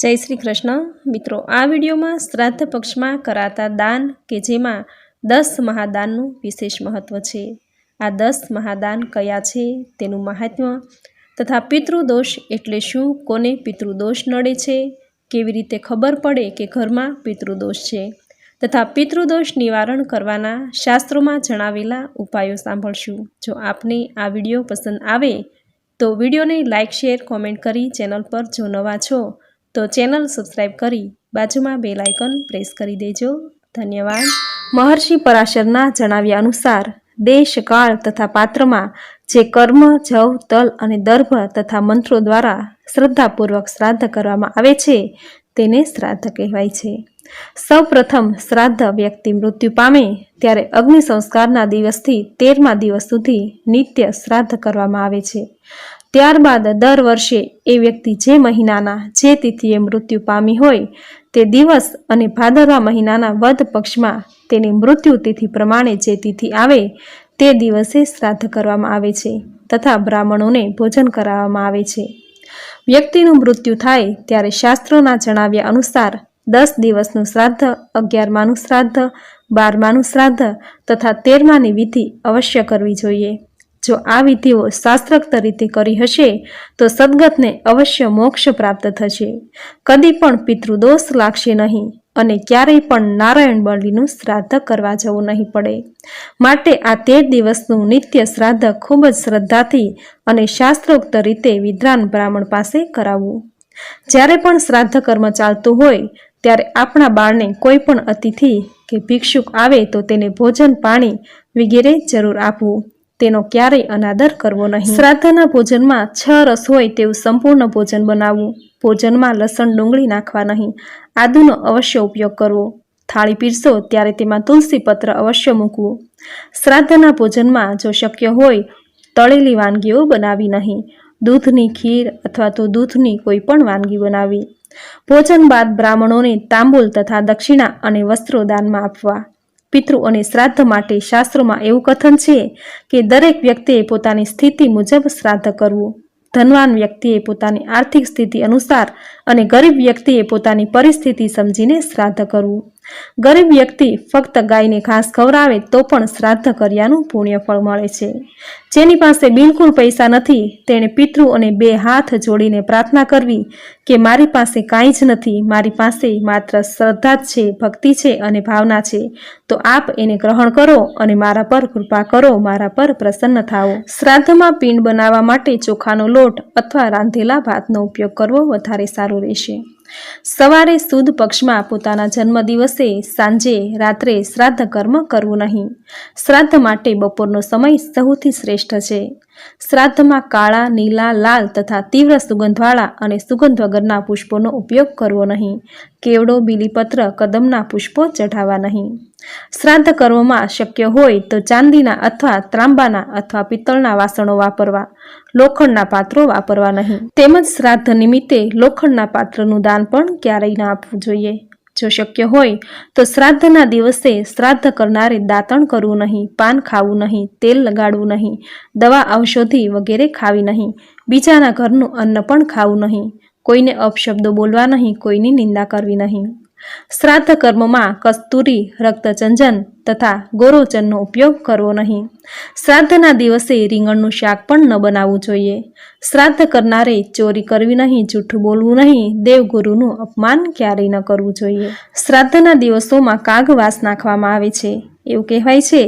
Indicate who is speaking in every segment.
Speaker 1: જય શ્રી કૃષ્ણ. મિત્રો, આ વિડીયોમાં શ્રાદ્ધ પક્ષમાં કરાતા દાન કે જેમાં દસ મહાદાનનું વિશેષ મહત્ત્વ છે. આ દસ મહાદાન કયા છે તેનું મહાત્મ્ય તથા પિતૃદોષ એટલે શું, કોને પિતૃદોષ નડે છે, કેવી રીતે ખબર પડે કે ઘરમાં પિતૃદોષ છે તથા પિતૃદોષ નિવારણ કરવાના શાસ્ત્રોમાં જણાવેલા ઉપાયો સાંભળશું. જો આપને આ વીડિયો પસંદ આવે તો વિડીયોને લાઇક શેર, કોમેન્ટ કરી ચેનલ પર જો નવા છો તો ચેનલ સબસ્ક્રાઈબ કરી બાજુમાં બેલ આઇકન પ્રેસ કરી દેજો. ધન્યવાદ. મહર્ષિ પરાશરના જણાવ્યા અનુસાર, દેશ, કાળ તથા પાત્રમાં જે કર્મ, જવ, તલ અને દર્ભ તથા મંત્રો દ્વારા શ્રદ્ધાપૂર્વક શ્રાદ્ધ કરવામાં આવે છે, તેને શ્રાદ્ધ કહેવાય છે. સૌ પ્રથમ શ્રાદ્ધ વ્યક્તિ મૃત્યુ પામે ત્યારે અગ્નિ સંસ્કારના દિવસથી તેરમા દિવસ સુધી નિત્ય શ્રાદ્ધ કરવામાં આવે છે. ત્યારબાદ દર વર્ષે એ વ્યક્તિ જે મહિનાના જે તિથિએ મૃત્યુ પામી હોય તે દિવસ અને ભાદરવા મહિનાના વધ પક્ષમાં તેની મૃત્યુ તિથિ પ્રમાણે જે તિથિ આવે તે દિવસે શ્રાદ્ધ કરવામાં આવે છે તથા બ્રાહ્મણોને ભોજન કરાવવામાં આવે છે. વ્યક્તિનું મૃત્યુ થાય ત્યારે શાસ્ત્રોના જણાવ્યા અનુસાર દસ દિવસનું શ્રાદ્ધ, અગિયારમાનું શ્રાદ્ધ, બારમાનું શ્રાદ્ધ તથા તેરમાની વિધિ અવશ્ય કરવી જોઈએ. જો આ વિધિઓ શાસ્ત્રોક્ત રીતે કરી હશે, તો સદગતને અવશ્ય મોક્ષ પ્રાપ્ત થશે. કદી પણ પિતૃદોષ લાગશે નહીં અને ક્યારેય પણ નારાયણ બળીનું શ્રાદ્ધ કરવા જવું નહીં પડે. માટે આ તેર દિવસનું નિત્ય શ્રાદ્ધ ખૂબ જ શ્રદ્ધાથી અને શાસ્ત્રોક્ત રીતે વિદ્વાન બ્રાહ્મણ પાસે કરાવવું. જ્યારે પણ શ્રાદ્ધ કર્મ ચાલતું હોય, ત્યારે આપણા બાળને કોઈ પણ અતિથિ કે ભિક્ષુક આવે તો તેને ભોજન પાણી વગેરે જરૂર આપવું. તેનો ક્યારેય અનાદર કરવો નહીં. શ્રાદ્ધના ભોજનમાં છ રસ હોય તેવું સંપૂર્ણ ભોજન બનાવવું. ભોજનમાં લસણ ડુંગળી નાખવા નહીં. આદુનો અવશ્ય ઉપયોગ કરવો. થાળી પીરસો ત્યારે તેમાં તુલસી પત્ર અવશ્ય મૂકવું. શ્રાદ્ધના ભોજનમાં જો શક્ય હોય, તળેલી વાનગીઓ બનાવી નહીં. દૂધની ખીર અથવા તો દૂધની કોઈ પણ વાનગી બનાવી. ભોજન બાદ બ્રાહ્મણોને તાંબુલ તથા દક્ષિણા અને વસ્ત્રો દાનમાં આપવા. પિતૃ અને શ્રાદ્ધ માટે શાસ્ત્રોમાં એવું કથન છે કે દરેક વ્યક્તિએ પોતાની સ્થિતિ મુજબ શ્રાદ્ધ કરવું. ધનવાન વ્યક્તિએ પોતાની આર્થિક સ્થિતિ અનુસાર અને ગરીબ વ્યક્તિએ પોતાની પરિસ્થિતિ સમજીને શ્રાદ્ધ કરવું. ગરીબ વ્યક્તિ ફક્ત ગાયને ઘાસ ખવડાવે તો પણ શ્રાદ્ધ કર્યાનું પુણ્યફળ મળે છે. જેની પાસે બિલકુલ પૈસા નથી, તેણે પિતૃ અને બે હાથ જોડીને પ્રાર્થના કરવી કે મારી પાસે કાંઈ જ નથી, મારી પાસે માત્ર શ્રદ્ધા જ છે, ભક્તિ છે અને ભાવના છે. તો આપ એને ગ્રહણ કરો અને મારા પર કૃપા કરો, મારા પર પ્રસન્ન થાઓ. શ્રાદ્ધમાં પિંડ બનાવવા માટે ચોખાનો લોટ અથવા રાંધેલા ભાતનો ઉપયોગ કરવો વધારે સારો રહેશે. સવારે સુદ પક્ષમાં પોતાના જન્મદિવસે સાંજે રાત્રે શ્રાદ્ધ કર્મ કરવું નહીં. શ્રાદ્ધ માટે બપોરનો સમય સૌથી શ્રેષ્ઠ છે. શ્રાદ્ધમાં કાળા, નીલા, લાલ તથા તીવ્ર સુગંધવાળા અને સુગંધ વગરના પુષ્પોનો ઉપયોગ કરવો નહીં. કેવડો બીલીપત્ર કદમના પુષ્પો ચઢાવવા નહીં. શ્રાદ્ધ કર્મમાં શક્ય હોય તો ચાંદીના અથવા ત્રાંબાના અથવા પિત્તળના વાસણો વાપરવા, લોખંડના પાત્રો વાપરવા નહીં. તેમજ શ્રાદ્ધ નિમિત્તે લોખંડના પાત્રનું દાન પણ ક્યારેય ના આપવું જોઈએ. જો શક્ય હોય તો શ્રાદ્ધના દિવસે શ્રાદ્ધ કરનારે દાંતણ કરવું નહીં, પાન ખાવું નહીં, તેલ લગાડવું નહીં, દવા ઔષધિ વગેરે ખાવી નહીં, બીજાના ઘરનું અન્ન પણ ખાવું નહીં. કોઈને અપશબ્દો બોલવા નહીં, કોઈની નિંદા કરવી નહીં. શ્રાદ્ધ કર્મમાં કસ્તુરી રક્તચંદન તથા ગોરોચનનો ઉપયોગ કરવો નહીં. શ્રાદ્ધના દિવસે રીંગણનું શાક પણ ન બનાવવું જોઈએ. શ્રાદ્ધ કરનારે ચોરી કરવી નહીં, જૂઠું બોલવું નહીં, દેવગુરુનું અપમાન ક્યારેય ન કરવું જોઈએ. શ્રાદ્ધના દિવસોમાં કાગવાસ નાખવામાં આવે છે. એવું કહેવાય છે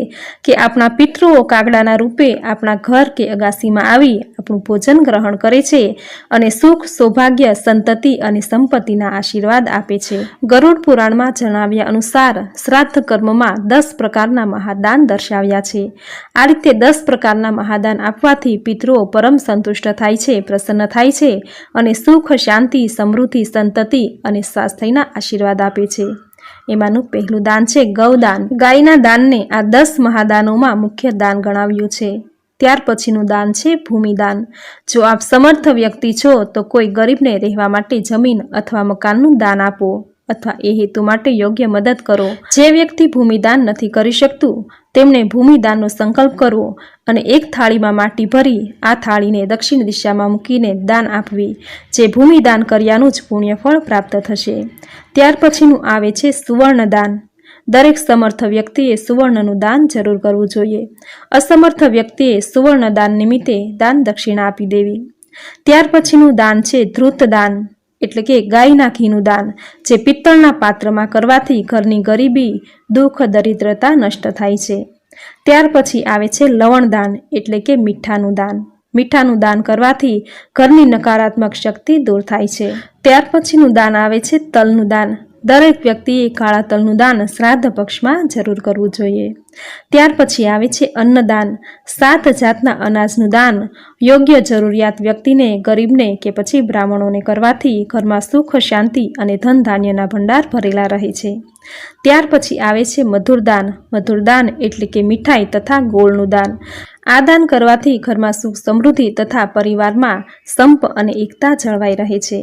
Speaker 1: કે આપણા પિતૃઓ કાગડાના રૂપે આપણા ઘર કે અગાસીમાં આવી આપણું ભોજન ગ્રહણ કરે છે અને સુખ, સૌભાગ્ય, સંતતિ અને સંપત્તિના આશીર્વાદ આપે છે. ગરુડ પુરાણમાં જણાવ્યા અનુસાર શ્રાદ્ધ કર્મમાં દસ પ્રકારના મહાદાન દર્શાવ્યા છે. આ રીતે દસ પ્રકારના મહાદાન આપવાથી પિતૃઓ પરમ સંતુષ્ટ થાય છે, પ્રસન્ન થાય છે અને સુખ, શાંતિ, સમૃદ્ધિ, સંતતિ અને સ્વાસ્થ્યના આશીર્વાદ આપે છે. એમાંનું પહેલું દાન છે ગૌદાન. ગાયના દાનને આ દસ મહાદાનોમાં મુખ્ય દાન ગણાવ્યું છે. ત્યાર પછીનું દાન છે ભૂમિદાન. જો આપ સમર્થ વ્યક્તિ છો તો કોઈ ગરીબને રહેવા માટે જમીન અથવા મકાનનું દાન આપો. અથવા એ હેતુ માટે યોગ્ય મદદ કરો. જે વ્યક્તિ ભૂમિદાન નથી કરી શકતું તેમણે ભૂમિદાનનો સંકલ્પ કરવો અને એક થાળીમાં માટી ભરી આ થાળીને દક્ષિણ દિશામાં મૂકીને દાન આપવી, જે ભૂમિદાન કર્યાનું જ પુણ્યફળ પ્રાપ્ત થશે. ત્યાર પછીનું આવે છે સુવર્ણદાન. દરેક સમર્થ વ્યક્તિએ સુવર્ણનું દાન જરૂર કરવું જોઈએ. અસમર્થ વ્યક્તિએ સુવર્ણ દાન નિમિત્તે દાન દક્ષિણા આપી દેવી. ત્યાર પછીનું દાન છે ધ્રુત દાન એટલે કે ગાયના ઘીનું દાન, જે પિત્તળના પાત્રમાં કરવાથી ઘરની ગરીબી, દુઃખ, દરિદ્રતા નષ્ટ થાય છે. ત્યાર પછી આવે છે લવણ દાન, એટલે કે મીઠાનું દાન. મીઠાનું દાન કરવાથી ઘરની નકારાત્મક શક્તિ દૂર થાય છે. ત્યાર પછીનું દાન આવે છે તલનું દાન દરેક વ્યક્તિએ કાળા તલનું દાન શ્રાદ્ધ પક્ષમાં જરૂર કરવું જોઈએ. ત્યાર પછી આવે છે અન્નદાન. સાત જાતના અનાજનું દાન. યોગ્ય જરૂરિયાત વ્યક્તિને, ગરીબને કે પછી બ્રાહ્મણોને કરવાથી ઘરમાં સુખ, શાંતિ અને ધન ધાન્યના ભંડાર ભરેલા રહે છે. ત્યાર પછી આવે છે મધુરદાન મધુરદાન એટલે કે મીઠાઈ તથા ગોળનું દાન. આ દાન કરવાથી ઘરમાં સુખ સમૃદ્ધિ તથા પરિવારમાં સંપ અને એકતા જળવાઈ રહે છે.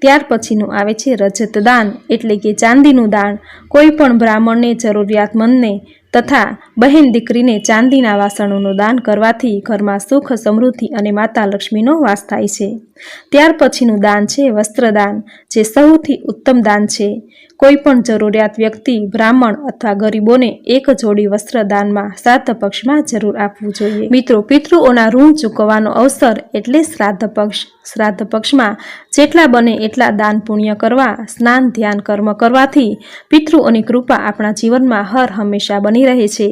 Speaker 1: ત્યાર પછીનું આવે છે રજત દાન એટલે કે ચાંદીનું દાન. કોઈ પણ બ્રાહ્મણને જરૂરિયાતમંદને તથા બહેન દીકરીને ચાંદીના વાસણોનું દાન કરવાથી ઘરમાં સુખ, સમૃદ્ધિ અને માતા લક્ષ્મીનો વાસ થાય છે. ત્યાર પછીનું દાન છે વસ્ત્રદાન, જે સૌથી ઉત્તમ દાન છે. કોઈ પણ જરૂરિયાત વ્યક્તિ, બ્રાહ્મણ અથવા ગરીબોને એક જોડી વસ્ત્ર દાનમાં શ્રાદ્ધ પક્ષમાં જરૂર આપવું જોઈએ. મિત્રો, પિતૃઓના ઋણ ચૂકવવાનો અવસર એટલે શ્રાદ્ધ પક્ષ. શ્રાદ્ધ પક્ષમાં જેટલા બને એટલા દાન પુણ્ય કરવા, સ્નાન, ધ્યાન, કર્મ કરવાથી પિતૃઓની કૃપા આપણા જીવનમાં હર હંમેશા બની રહે છે.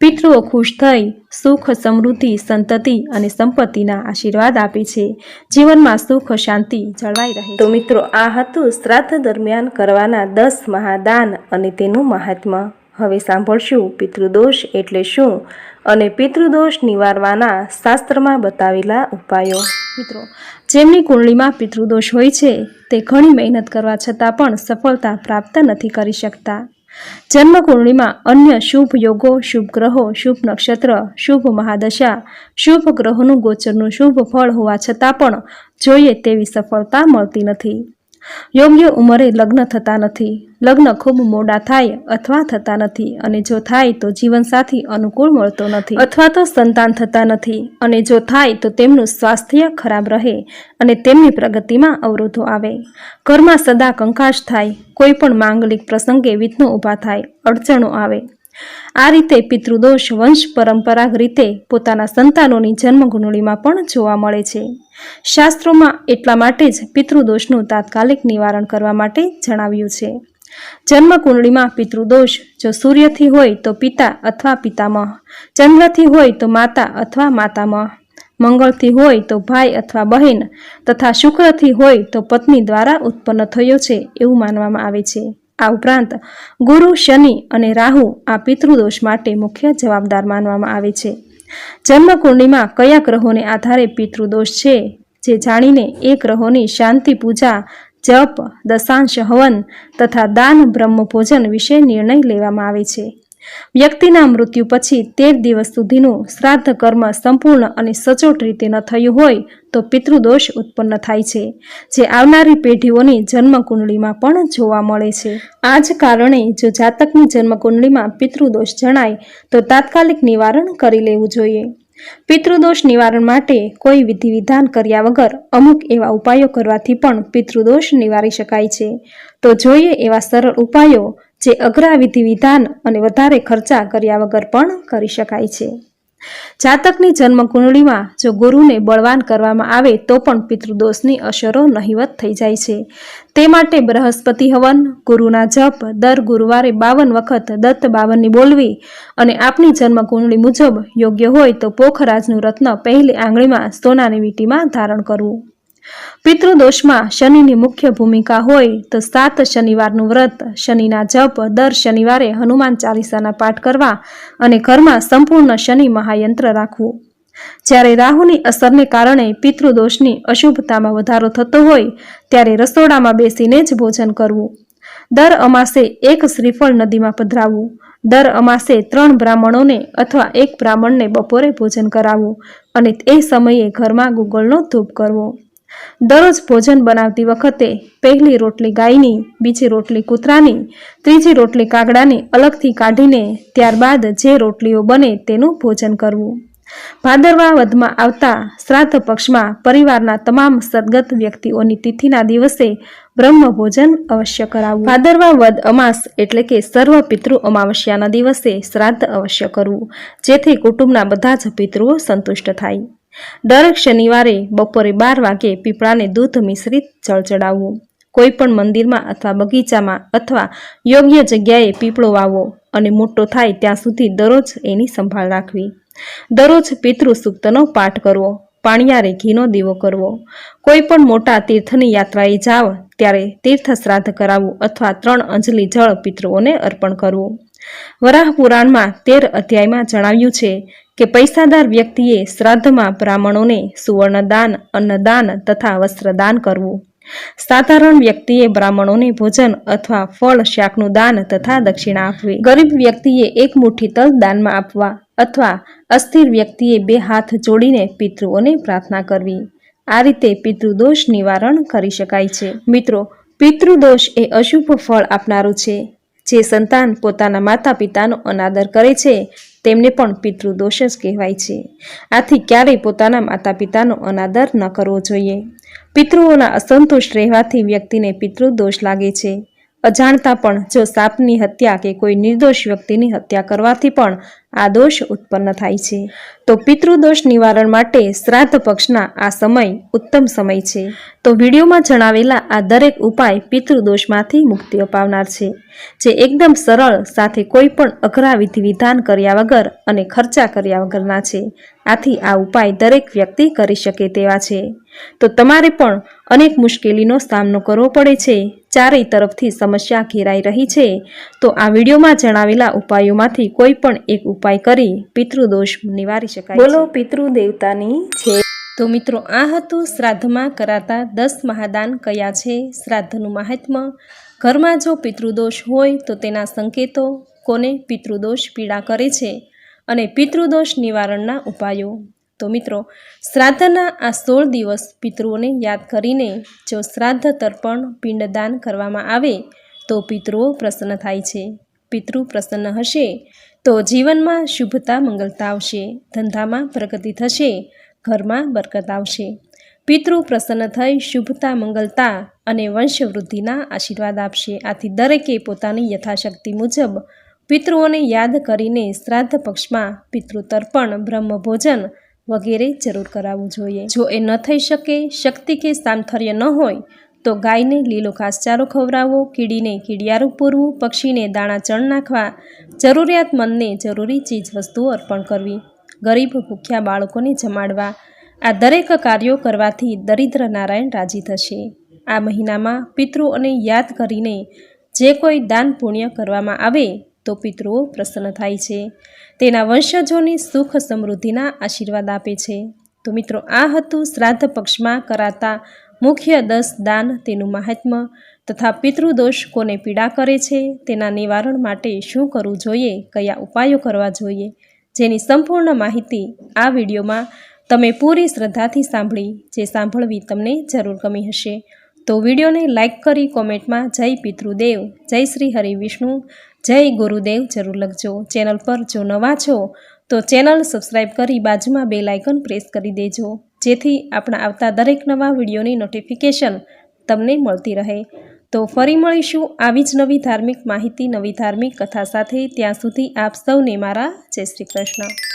Speaker 1: પિતૃઓ ખુશ થઈ, સુખ, સમૃદ્ધિ, સંતતિ અને સંપત્તિના આશીર્વાદ આપે છે. જીવનમાં સુખ, શાંતિ જળવાઈ રહે તો મિત્રો, આ હતું શ્રાદ્ધ દરમિયાન કરવાના દસ મહાદાન અને તેનું મહાત્મ્ય હવે સાંભળશું પિતૃદોષ એટલે શું અને પિતૃદોષ નિવારવાના શાસ્ત્રમાં બતાવેલા ઉપાયો. મિત્રો, જેમની કુંડળીમાં પિતૃદોષ હોય છે, તે ઘણી મહેનત કરવા છતાં પણ સફળતા પ્રાપ્ત નથી કરી શકતા. જન્મ કુંડળીમાં અન્ય શુભ યોગો, શુભ ગ્રહો, શુભ નક્ષત્ર, શુભ મહાદશા, શુભ ગ્રહોનું ગોચરનું શુભ ફળ હોવા છતાં પણ જોઈએ તેવી સફળતા મળતી નથી. યોગ્ય ઉંમરે લગ્ન થતા નથી. લગ્ન ખૂબ મોડા થાય અથવા થતા નથી અને જો થાય તો જીવનસાથી અનુકૂળ મળતો નથી અથવા તો સંતાન થતા નથી અને જો થાય તો તેમનું સ્વાસ્થ્ય ખરાબ રહે અને તેમની પ્રગતિમાં અવરોધો આવે. ઘરમાં સદા કંકાશ થાય, કોઈ પણ માંગલિક પ્રસંગે વિઘ્નો ઊભા થાય, અડચણો આવે આ રીતે પિતૃદોષ વંશ પરંપરાગ રીતે પોતાના સંતાનોની જન્મગુંડળીમાં પણ જોવા મળે છે. શાસ્ત્રોમાં એટલા માટે જ પિતૃદોષનું તાત્કાલિક નિવારણ કરવા માટે જણાવ્યું છે. જન્મકુંડળીમાં પિતૃદોષ જો સૂર્યથી હોય તો પિતા અથવા પિતામહ, ચંદ્રથી હોય તો માતા અથવા માતામહ, મંગળથી હોય તો ભાઈ અથવા બહેન, તથા શુક્રથી હોય તો પત્ની દ્વારા ઉત્પન્ન થયો છે એવું માનવામાં આવે છે. આ ઉપરાંત ગુરુ, શનિ અને રાહુ આ પિતૃદોષ માટે મુખ્ય જવાબદાર માનવામાં આવે છે. જન્મકુંડળીમાં કયા ગ્રહોને આધારે પિતૃદોષ છે? જે જાણીને એ ગ્રહોની શાંતિ પૂજા, જપ, દશાંશ હવન તથા દાન, બ્રહ્મ ભોજન વિશે નિર્ણય લેવામાં આવે છે. વ્યક્તિના મૃત્યુ પછી તેર દિવસ સુધીનું શ્રાદ્ધ કર્મ સંપૂર્ણ અને સચોટ રીતે ન થયું હોય તો પિતૃદોષ ઉત્પન્ન થાય છે, જે આવનારી પેઢીઓની જન્મકુંડળીમાં પણ જોવા મળે છે. આ જ કારણે જો જાતકની જન્મકુંડળીમાં પિતૃદોષ જણાય, તો તાત્કાલિક નિવારણ કરી લેવું જોઈએ. પિતૃદોષ નિવારણ માટે કોઈ વિધિ વિધાન કર્યા વગર અમુક એવા ઉપાયો કરવાથી પણ પિતૃદોષ નિવારી શકાય છે. તો જોઈએ એવા સરળ ઉપાયો જે અઘરા વિધિ વિધાન અને વધારે ખર્ચા કર્યા વગર પણ કરી શકાય છે. જાતકની જન્મકુંડળીમાં જો ગુરુને બળવાન કરવામાં આવે તો પણ પિતૃદોષની અસરો નહિવત થઈ જાય છે. તે માટે બૃહસ્પતિ હવન, ગુરુના જપ, દર ગુરુવારે બાવન વખત દત્ત બાવનની બોલવી અને આપની જન્મકુંડળી મુજબ યોગ્ય હોય તો પોખરાજનું રત્ન પહેલી આંગળીમાં સોનાની વીટીમાં ધારણ કરવું. પિતૃદોષમાં શનિની મુખ્ય ભૂમિકા હોય તો સાત શનિવારનું વ્રત, શનિના જપ, દર શનિવારે હનુમાન ચાલીસાના પાઠ કરવા અને ઘરમાં સંપૂર્ણ શનિ મહાયંત્ર રાખવું. જ્યારે રાહુની અસરને કારણે પિતૃદોષની અશુભતામાં વધારો થતો હોય, ત્યારે રસોડામાં બેસીને જ ભોજન કરવું. દર અમાસે એક શ્રીફળ નદીમાં પધરાવવું. દર અમાસે ત્રણ બ્રાહ્મણોને અથવા એક બ્રાહ્મણને બપોરે ભોજન કરાવવું અને એ સમયે ઘરમાં ગુગળનો ધૂપ કરવો. દરરોજ ભોજન બનાવતી વખતે પહેલી રોટલી ગાયની, બીજી રોટલી કૂતરાની, ત્રીજી રોટલી કાગડાની અલગથી કાઢીને ત્યારબાદ જે રોટલીઓ બને તેનું ભોજન કરવું. ભાદરવા વધમાં આવતા શ્રાદ્ધ પક્ષમાં પરિવારના તમામ સદગત વ્યક્તિઓની તિથિના દિવસે બ્રહ્મ ભોજન અવશ્ય કરાવવું. ભાદરવા વદ અમાસ એટલે કે સર્વ પિતૃ અમાવસ્યાના દિવસે શ્રાદ્ધ અવશ્ય કરવું, જેથી કુટુંબના બધા જ પિતૃઓ સંતુષ્ટ થાય. દરેક શનિવારે બપોરે બાર વાગે પીપળાને દૂધ મિશ્રિત જળ ચડાવવું. કોઈ પણ મંદિરમાં અથવા બગીચામાં અથવા યોગ્ય જગ્યાએ પીપળો વાવો અને મોટો થાય ત્યાં સુધી દરરોજ એની સંભાળ રાખવી. દરરોજ પિતૃ સૂક્તનો પાઠ કરવો, પાણિયારે ઘીનો દીવો કરવો. કોઈ પણ મોટા તીર્થની યાત્રાએ જાવ ત્યારે તીર્થ શ્રાદ્ધ કરાવવું અથવા ત્રણ અંજલિ જળ પિતૃઓને અર્પણ કરવું. વરાહ પુરાણમાં તેર અધ્યાયમાં જણાવ્યું છે કે પૈસાદાર વ્યક્તિએ શ્રાદ્ધમાં બ્રાહ્મણોને સુવર્ણદાન, અન્નદાન તથા વસ્ત્રદાન કરવું. સાધારણ વ્યક્તિએ બ્રાહ્મણોને ભોજન અથવા ફળ, શાકનું દાન તથા દક્ષિણા આપવી. ગરીબ વ્યક્તિએ એક મુઠ્ઠી તલ દાનમાં આપવા અથવા અસ્થિર વ્યક્તિએ બે હાથ જોડીને પિતૃઓને પ્રાર્થના કરવી. આ રીતે પિતૃદોષ નિવારણ કરી શકાય છે. મિત્રો, પિતૃદોષ એ અશુભ ફળ આપનારું છે. જે સંતાન પોતાના માતા પિતાનો અનાદર કરે છે. તેમને પણ પિતૃદોષ જ કહેવાય છે. આથી ક્યારેય પોતાના માતા પિતાનો અનાદર ન કરવો જોઈએ. પિતૃઓના અસંતોષ રહેવાથી વ્યક્તિને પિતૃદોષ લાગે છે. અજાણતા પણ જો સાપની હત્યા કે કોઈ નિર્દોષ વ્યક્તિની હત્યા કરવાથી પણ આ દોષ ઉત્પન્ન થાય છે. તો પિતૃદોષ નિવારણ માટે શ્રાદ્ધ પક્ષના આ સમય ઉત્તમ સમય છે. તો વિડીયોમાં જણાવેલા આ દરેક ઉપાય પિતૃદોષમાંથી મુક્તિ અપાવનાર છે. જે એકદમ સરળ સાથે કોઈ પણ અઘરા વિધિ વિધાન કર્યા વગર અને ખર્ચા કર્યા વગરના છે. આથી આ ઉપાય દરેક વ્યક્તિ કરી શકે તેવા છે. તો તમારે પણ અનેક મુશ્કેલીનો સામનો કરવો પડે છે. ચારેય તરફથી સમસ્યા ઘેરાઈ રહી છે. તો આ વિડીયોમાં જણાવેલા ઉપાયોમાંથી કોઈ પણ એક ઉપાય કરી પિતૃદોષ નિવારી શકાય બોલો પિતૃ દેવતાની છે. તો મિત્રો આ હતું શ્રાદ્ધમાં કરાતા દસ મહાદાન કયા છે? શ્રાદ્ધનું મહાત્મ્ય ઘરમાં જો પિતૃદોષ હોય તો તેના સંકેતો કોને? પિતૃદોષ પીડા કરે છે. અને પિતૃદોષ નિવારણના ઉપાયો? તો મિત્રો, શ્રાદ્ધના આ સોળ દિવસ પિતૃઓને યાદ કરીને જો શ્રાદ્ધ તર્પણ, પિંડદાન કરવામાં આવે, તો પિતૃઓ પ્રસન્ન થાય છે. પિતૃ પ્રસન્ન હશે, તો જીવનમાં શુભતા મંગલતા આવશે, ધંધામાં પ્રગતિ થશે, ઘરમાં બરકત આવશે. પિતૃ પ્રસન્ન થઈ શુભતા મંગલતા અને વંશવૃદ્ધિના આશીર્વાદ આપશે. આથી દરેકે પોતાની યથાશક્તિ મુજબ પિતૃઓને યાદ કરીને શ્રાદ્ધ પક્ષમાં પિતૃતર્પણ બ્રહ્મભોજન વગેરે જરૂર કરાવવું જોઈએ. જો એ ન થઈ શકે, શક્તિ કે સામથર્ય ન હોય, તો ગાયને લીલો ઘાસચારો ખવડાવવો કીડીને કીડિયારું પૂરવું, પક્ષીને દાણા ચણ નાખવા જરૂરિયાતમંદને જરૂરી ચીજ વસ્તુઓ અર્પણ કરવી, ગરીબ ભૂખ્યા બાળકોને જમાડવા, આ દરેક કાર્યો કરવાથી દરિદ્ર નારાયણ રાજી થશે. આ મહિનામાં પિતૃઓને યાદ કરીને જે કોઈ દાન પુણ્ય કરવામાં આવે તો પિતૃઓ પ્રસન્ન થાય છે. તેના વંશજોની સુખ સમૃદ્ધિના આશીર્વાદ આપે છે. તો મિત્રો, આ હતું શ્રાદ્ધ પક્ષમાં કરાતા મુખ્ય દસ દાન તેનું મહાત્મ્ય તથા પિતૃદોષ કોને પીડા કરે છે, તેના નિવારણ માટે શું કરવું જોઈએ, કયા ઉપાયો કરવા જોઈએ, જેની સંપૂર્ણ માહિતી આ વિડીયોમાં તમે પૂરી શ્રદ્ધાથી સાંભળી, જે સાંભળવી તમને જરૂર ગમી હશે. તો વિડીયોને લાઇક કરી કોમેન્ટમાં જય પિતૃદેવ, જય શ્રી હરિ વિષ્ણુ, જય ગુરુદેવ જરૂર લખજો. ચેનલ પર જો નવા છો, તો ચેનલ સબસ્ક્રાઈબ કરી બાજુમાં બે લાઇકન પ્રેસ કરી દેજો. જેથી આપણા આવતા દરેક નવા વિડીયોની નોટિફિકેશન તમને મળતી રહે. તો ફરી મળીશું આવી જ નવી ધાર્મિક માહિતી, નવી ધાર્મિક કથા સાથે. ત્યાં સુધી આપ સૌને મારા જય શ્રી કૃષ્ણ.